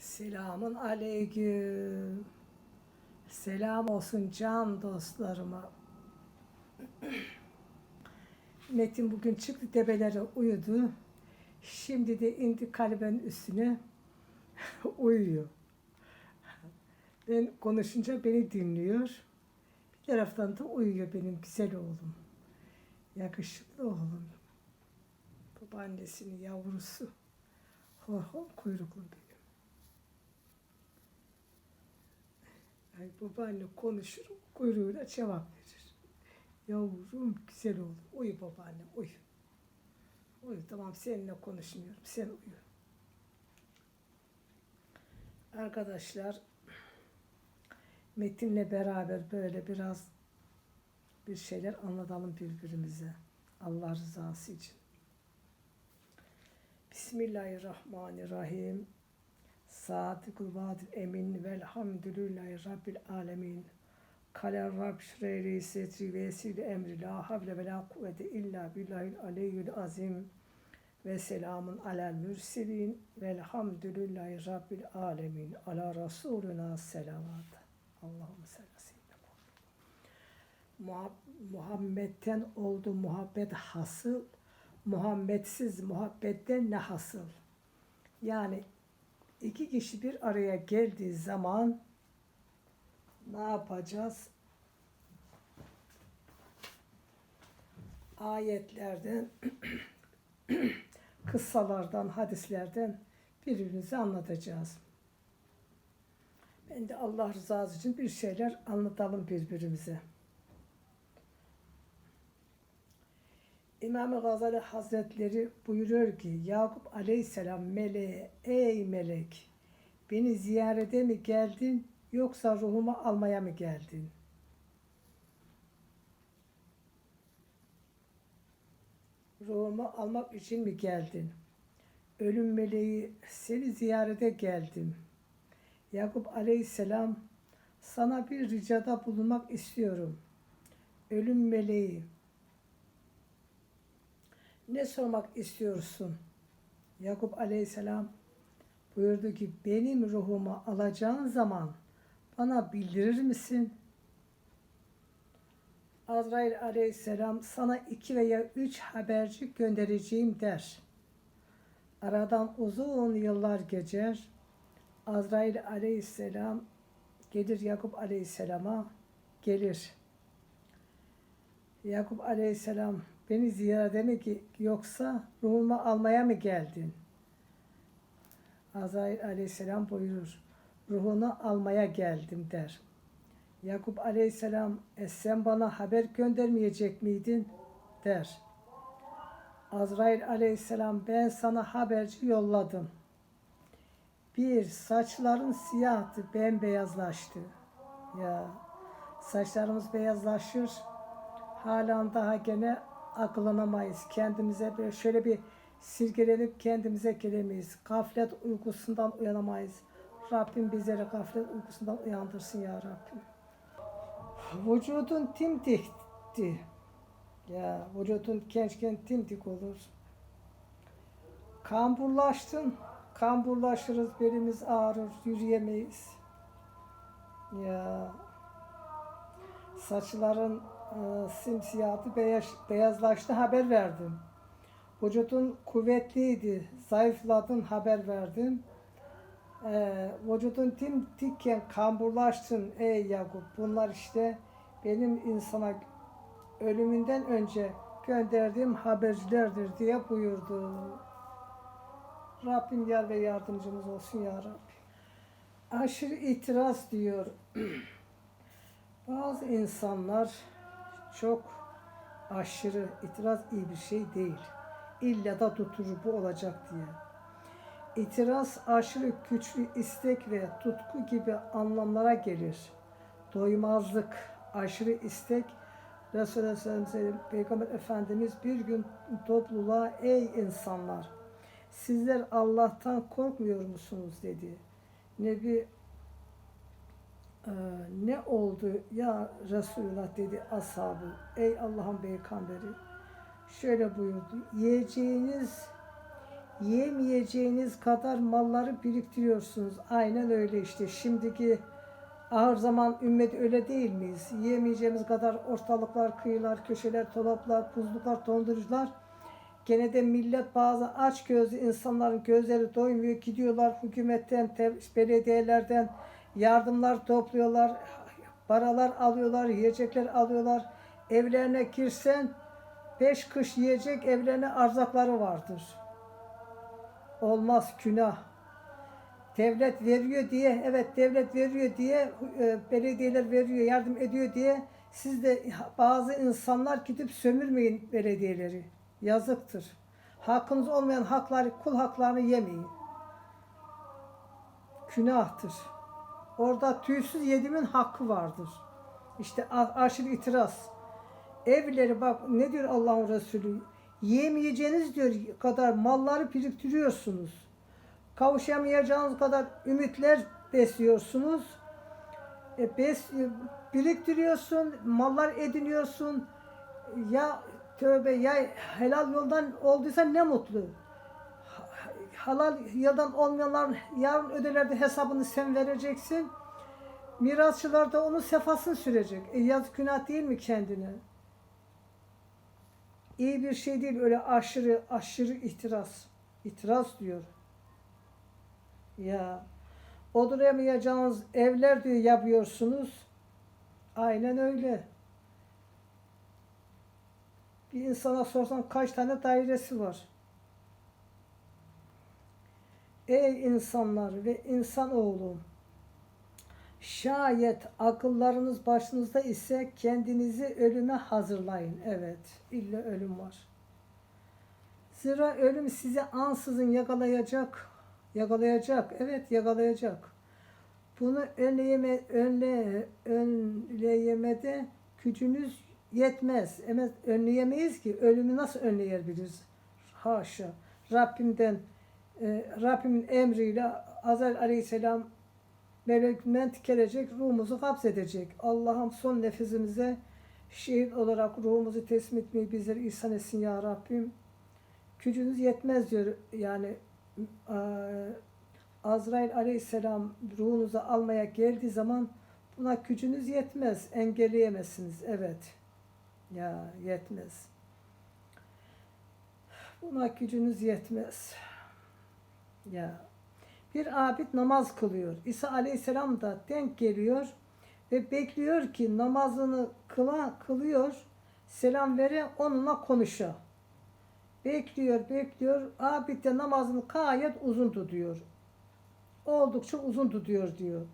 Selamun aleyküm. Selam olsun can dostlarıma. Metin bugün çıktı tepelere uyudu. Şimdi de indi kalben üstüne uyuyor. Ben konuşunca beni dinliyor. Bir taraftan da uyuyor benim güzel oğlum. Yakışıklı oğlum. Babaannesinin yavrusu. Horhom kuyruklu benim. Ay babaanne konuşur, kuyruğuyla cevap verir. Yavrum güzel oğlum, uyu babaanne, uyu. Uyu tamam seninle konuşmuyorum, sen uyu. Arkadaşlar, Metin'le beraber böyle biraz bir şeyler anlatalım birbirimize. Allah rızası için. Bismillahirrahmanirrahim. Sadıkul vadil emin velhamdülillahi rabbil alemin. Kale Rab şreyri setri ve esiri emri la havle ve la kuvvete illa billahil aliyyül azim. Ve selamun alel mürselin velhamdülillahi rabbil alemin. Ala Resulüna selavat. Allahümme Muhab- Muhammed'den oldu muhabbet hasıl. Muhammedsiz muhabbetten ne hasıl? Yani iki kişi bir araya geldiği zaman ne yapacağız? Ayetlerden, kıssalardan, hadislerden birbirimize anlatacağız. Ben de Allah rızası için bir şeyler anlatalım birbirimize. İmam-ı Gazali Hazretleri buyuruyor ki Yakup Aleyhisselam meleğe ey melek beni ziyarete mi geldin yoksa ruhumu almaya mı geldin? Ruhumu almak için mi geldin? Ölüm meleği seni ziyarete geldim. Yakup Aleyhisselam sana bir ricada bulunmak istiyorum. Ölüm meleği ne sormak istiyorsun? Yakup aleyhisselam buyurdu ki benim ruhumu alacağın zaman bana bildirir misin? Azrail aleyhisselam sana iki veya üç haberci göndereceğim der. Aradan uzun yıllar geçer. Azrail aleyhisselam gelir Yakup aleyhisselama gelir. Yakup aleyhisselam beni ziyarete mi yoksa ruhumu almaya mı geldin? Azrail aleyhisselam buyurur. Ruhunu almaya geldim der. Yakup aleyhisselam e sen bana haber göndermeyecek miydin? der. Azrail aleyhisselam ben sana haberci yolladım. Bir saçların siyahtı bembeyazlaştı. Ya saçlarımız beyazlaşır. Halen daha gene akıllanamayız. Kendimize böyle şöyle bir sirkelenip kendimize gelemeyiz. Gaflet uykusundan uyanamayız. Rabbim bizleri gaflet uykusundan uyandırsın ya Rabbim. Vücudun timdikti. Ya vücudun gençken timdik olur. Kamburlaştın. Kamburlaşırız, belimiz ağrır, yürüyemeyiz. Ya saçların e, simsiyahı beyaz, beyazlaştı haber verdim. Vücudun kuvvetliydi, zayıfladın haber verdim. E, vücudun dimdikken kamburlaştın ey Yakup. Bunlar işte benim insana ölümünden önce gönderdiğim habercilerdir diye buyurdu. Rabbim yar ve yardımcımız olsun ya Rabbi. Aşırı itiraz diyor. Bazı insanlar çok aşırı itiraz iyi bir şey değil. İlla da tutucu bu olacak diye. İtiraz aşırı güçlü istek ve tutku gibi anlamlara gelir. Doymazlık, aşırı istek Resulullah sellem Peygamber Efendimiz bir gün topluluğa ey insanlar sizler Allah'tan korkmuyor musunuz dedi. Nebi ee, ne oldu ya Resulullah dedi ashabı. Ey Allah'ın peygamberi. Şöyle buyurdu. Yiyeceğiniz Yemeyeceğiniz kadar malları biriktiriyorsunuz. Aynen öyle işte. Şimdiki ahır zaman ümmet öyle değil miyiz? Yemeyeceğimiz kadar ortalıklar, kıyılar, köşeler, dolaplar, buzluklar, dondurucular. Gene de millet bazı aç gözlü insanların gözleri doymuyor. Gidiyorlar hükümetten, te- belediyelerden yardımlar topluyorlar. Paralar alıyorlar, yiyecekler alıyorlar. Evlerine girsen beş kış yiyecek evlerine arzakları vardır. Olmaz günah. Devlet veriyor diye, evet devlet veriyor diye, e, belediyeler veriyor, yardım ediyor diye siz de bazı insanlar gidip sömürmeyin belediyeleri. Yazıktır. Hakkınız olmayan hakları, kul haklarını yemeyin. Günahtır. Orada tüysüz yedimin hakkı vardır. İşte aşırı itiraz. Evleri bak ne diyor Allah'ın Resulü? Yiyemeyeceğiniz diyor kadar malları biriktiriyorsunuz. Kavuşamayacağınız kadar ümitler besliyorsunuz. E, bes, e, biriktiriyorsun, mallar ediniyorsun. Ya tövbe ya helal yoldan olduysa ne mutlu. Ha- Halal yoldan olmayanların yarın ödelerde hesabını sen vereceksin. Mirasçılar da onun sefasını sürecek. E yazık günah değil mi kendine? İyi bir şey değil öyle aşırı aşırı itiraz. İtiraz diyor. Ya oturamayacağınız evler diyor yapıyorsunuz. Aynen öyle. Bir insana sorsan kaç tane dairesi var? Ey insanlar ve insanoğlu! Şayet akıllarınız başınızda ise kendinizi ölüme hazırlayın. Evet, illa ölüm var. Zira ölüm sizi ansızın yakalayacak. Yakalayacak, evet yakalayacak. Bunu önleyeme, önle, önleyemede gücünüz yetmez. Evet, önleyemeyiz ki. Ölümü nasıl önleyebiliriz? Haşa. Rabbimden, e, Rabbimin emriyle Azrail aleyhisselam melekmen gelecek, ruhumuzu hapsedecek. Allah'ım son nefesimize şehit olarak ruhumuzu teslim etmeyi bizlere ihsan etsin ya Rabbim. Gücünüz yetmez diyor yani e, Azrail aleyhisselam ruhunuzu almaya geldiği zaman buna gücünüz yetmez, engelleyemezsiniz. Evet. Ya yetmez. Buna gücünüz yetmez. Ya bir abid namaz kılıyor. İsa aleyhisselam da denk geliyor ve bekliyor ki namazını kıla, kılıyor, selam vere onunla konuşa. Bekliyor, bekliyor. Abid de namazını gayet uzun tutuyor. Oldukça uzun tutuyor diyor.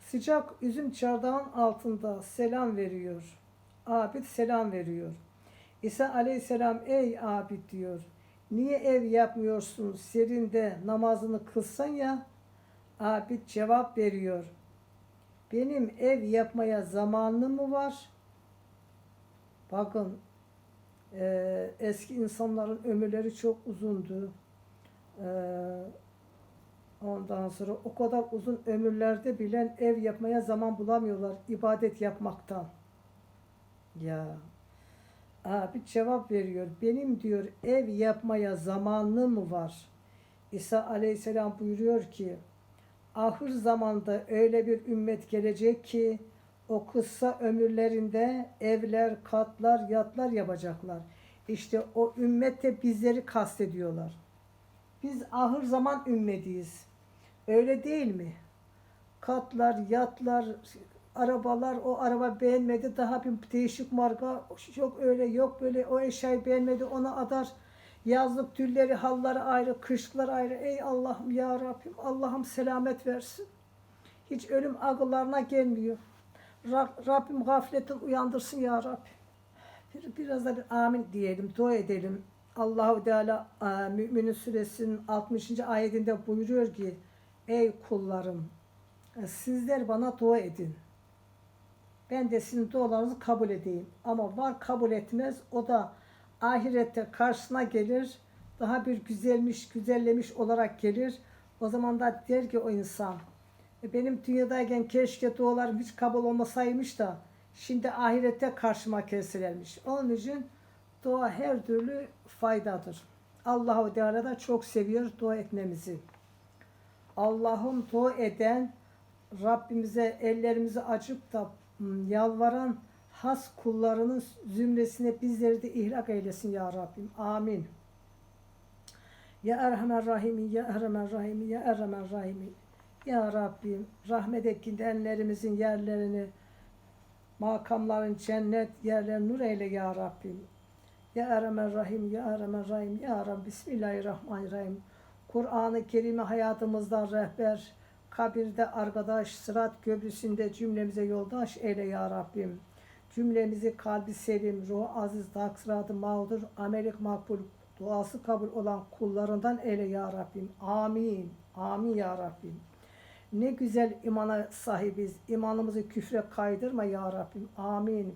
Sıcak üzüm çardağın altında selam veriyor. Abid selam veriyor. İsa aleyhisselam ey abid diyor. Niye ev yapmıyorsun serinde namazını kılsan ya? Abid cevap veriyor. Benim ev yapmaya zamanım mı var? Bakın e, eski insanların ömürleri çok uzundu. E, ondan sonra o kadar uzun ömürlerde bilen ev yapmaya zaman bulamıyorlar ibadet yapmaktan. Ya Abi cevap veriyor. Benim diyor ev yapmaya zamanım mı var? İsa aleyhisselam buyuruyor ki ahır zamanda öyle bir ümmet gelecek ki o kısa ömürlerinde evler, katlar, yatlar yapacaklar. İşte o ümmette bizleri kastediyorlar. Biz ahır zaman ümmetiyiz. Öyle değil mi? Katlar, yatlar, arabalar o araba beğenmedi daha bir değişik marka yok öyle yok böyle o eşyayı beğenmedi ona adar yazlık tülleri halları ayrı kışlıklar ayrı. Ey Allah'ım ya Rabbim Allah'ım selamet versin. Hiç ölüm ağılarına gelmiyor. Ra- Rabbim gafletten uyandırsın ya Rabbim. Bir, biraz da bir amin diyelim dua edelim. Allahu Teala e, Müminin suresinin 60. ayetinde buyuruyor ki ey kullarım e, sizler bana dua edin ben de sizin dualarınızı kabul edeyim. Ama var kabul etmez. O da ahirette karşısına gelir. Daha bir güzelmiş, güzellemiş olarak gelir. O zaman da der ki o insan, "E, benim dünyadayken keşke dualarım hiç kabul olmasaymış da şimdi ahirette karşıma kesilirmiş. Onun için dua her türlü faydadır. Allahu Teala da çok seviyor dua etmemizi. Allah'ım dua eden Rabbimize ellerimizi açıp da yalvaran has kullarının zümresine bizleri de ihlak eylesin ya Rabbim. Amin. Ya Erhamer Rahim, Ya Erhamer Rahim, Ya Erhamer Rahim. Ya Rabbim rahmet ekidenlerimizin yerlerini makamların cennet yerlerini nur eyle ya Rabbim. Ya Erhamer Rahim, Ya Erhamer Rahim, Ya Rabbi Bismillahirrahmanirrahim. Kur'an-ı Kerim'i hayatımızda rehber, kabirde arkadaş, sırat köprüsünde cümlemize yoldaş eyle ya Rabbim. Cümlemizi kalbi selim, ruhu aziz, taksiratı mağdur, amelik makbul, duası kabul olan kullarından eyle ya Rabbim. Amin. Amin ya Rabbim. Ne güzel imana sahibiz. İmanımızı küfre kaydırma ya Rabbim. Amin.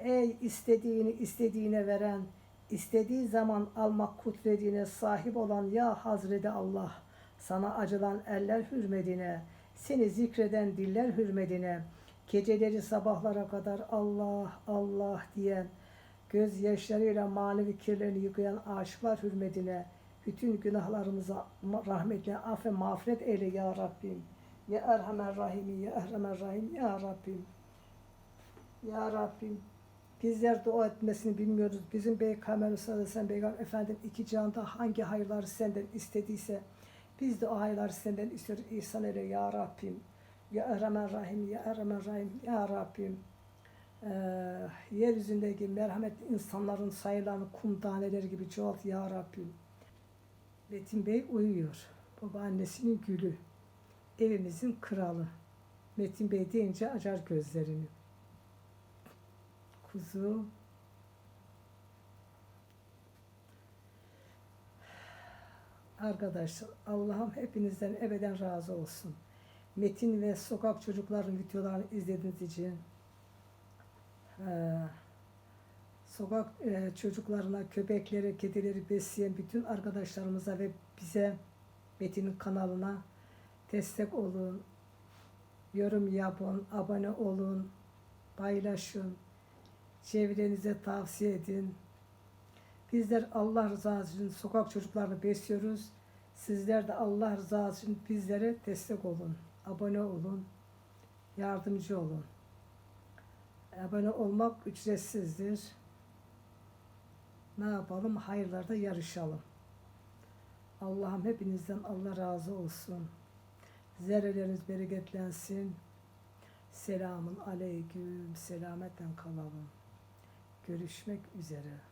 Ey istediğini istediğine veren, istediği zaman almak kudretine sahip olan ya Hazreti Allah. Sana acılan eller hürmetine, seni zikreden diller hürmetine, geceleri sabahlara kadar Allah Allah diyen, gözyaşlarıyla manevi kirlerini yıkayan aşıklar hürmetine, bütün günahlarımıza rahmetle affe mağfiret eyle ya Rabbim. Ya Erhamer Rahim, Ya Erhamer Rahim, Ya Rabbim. Ya Rabbim. Bizler dua etmesini bilmiyoruz. Bizim Peygamber sallallahu aleyhi ve Peygamber Efendim iki cihanda hangi hayırları senden istediyse biz de o hayırları senden. İhsan eyle ya Rabbim. Ya Erhamer Rahim, Ya Erhamer Rahim, Ya Rabbim. Ee, yeryüzündeki merhametli insanların sayılarını kum taneleri gibi çoğalt ya Rabbim. Metin Bey uyuyor. Babaannesinin gülü. Evimizin kralı. Metin Bey deyince acar gözlerini. Kuzu. Arkadaşlar Allah'ım hepinizden ebeden razı olsun. Metin ve sokak çocukların videolarını izlediğiniz için eee, sokak eee, çocuklarına, köpeklere, kedileri besleyen bütün arkadaşlarımıza ve bize Metin'in kanalına destek olun, yorum yapın, abone olun, paylaşın, çevrenize tavsiye edin. Bizler Allah rızası için sokak çocuklarını besliyoruz. Sizler de Allah rızası için bizlere destek olun, abone olun, yardımcı olun. Abone olmak ücretsizdir. Ne yapalım? Hayırlarda yarışalım. Allah'ım hepinizden Allah razı olsun. Zerreleriniz bereketlensin. Selamun aleyküm. Selametten kalalım. Görüşmek üzere.